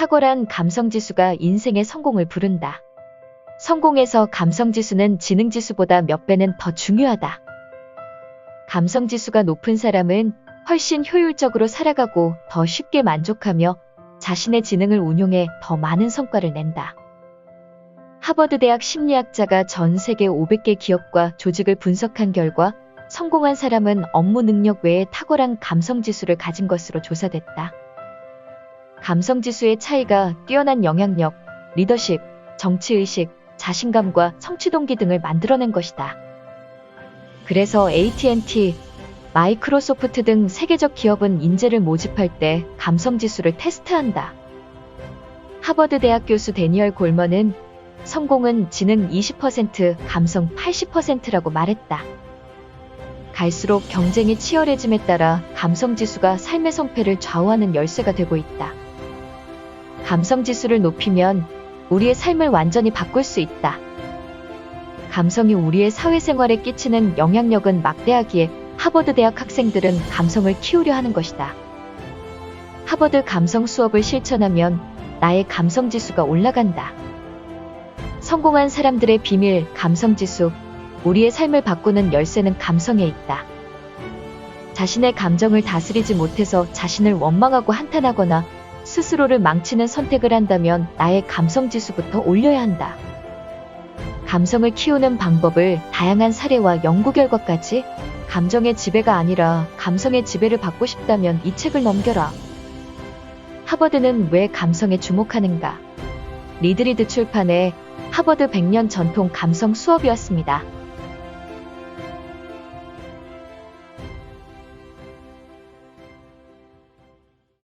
탁월한 감성지수가 인생의 성공을 부른다. 성공에서 감성지수는 지능지수보다 몇 배는 더 중요하다. 감성지수가 높은 사람은 훨씬 효율적으로 살아가고 더 쉽게 만족하며 자신의 지능을 운용해 더 많은 성과를 낸다. 하버드 대학 심리학자가 전 세계 500개 기업과 조직을 분석한 결과 성공한 사람은 업무 능력 외에 탁월한 감성 지수를 가진 것으로 조사됐다. 감성 지수의 차이가 뛰어난 영향력, 리더십, 정치의식, 자신감과 성취 동기 등을 만들어낸 것이다. 그래서 AT&T, 마이크로소프트 등 세계적 기업은 인재를 모집할 때 감성 지수를 테스트한다. 하버드 대학 교수 데니얼 골먼은 성공은 지능 20%, 감성 80%라고 말했다. 갈수록 경쟁이 치열해짐에 따라 감성 지수가 삶의 성패를 좌우하는 열쇠가 되고 있다. 감성 지수를 높이면 우리의 삶을 완전히 바꿀 수 있다. 감성이 우리의 사회생활에 끼치는 영향력은 막대하기에 하버드 대학 학생들은 감성을 키우려 하는 것이다. 하버드 감성 수업을 실천하면 나의 감성 지수가 올라간다. 성공한 사람들의 비밀 감성 지수. 우리의 삶을 바꾸는 열쇠는 감성에 있다. 자신의 감정을 다스리지 못해서 자신을 원망하고 한탄하거나 스스로를 망치는 선택을 한다면 나의 감성 지수부터 올려야 한다. 감성을 키우는 방법을 다양한 사례와 연구 결과까지 감정의 지배가 아니라 감성의 지배를 받고 싶다면 이 책을 넘겨라. 하버드는 왜 감성에 주목하는가? 리드리드 출판의 하버드 100년 전통 감성 수업이었습니다.